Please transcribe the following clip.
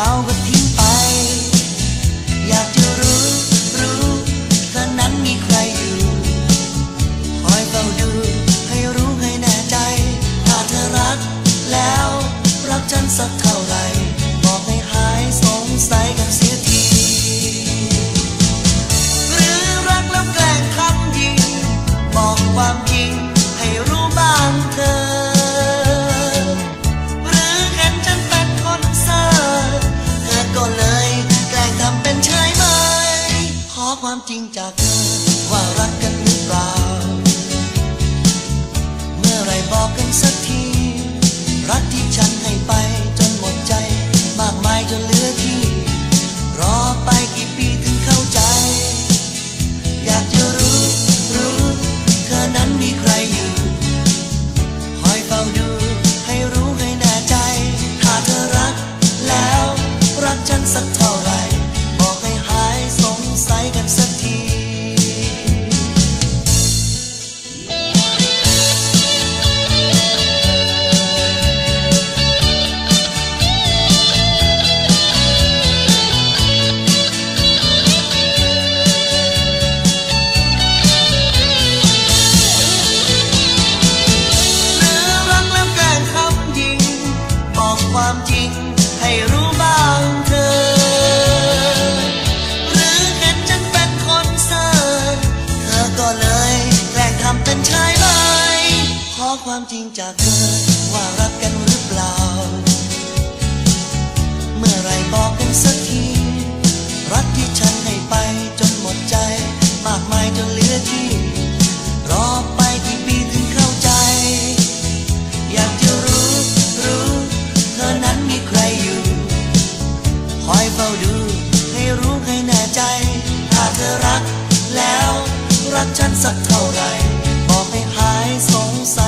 I'll จริงจากเธอว่ารัก ความจริงจากเธอ ว่ารักกันหรือเปล่า เมื่อไรบอกกันสักที รักที่ฉันให้ไปจนหมดใจ มากมายจนเหลือที่ รอไปกี่ปีถึงเข้าใจ อยากจะรู้รู้ เธอนั้นมีใครอยู่ คอยเฝ้าดู ให้รู้ให้แน่ใจ ถ้าเธอรักแล้ว รักฉันสักเท่าไหร่บอกให้หายสงสัย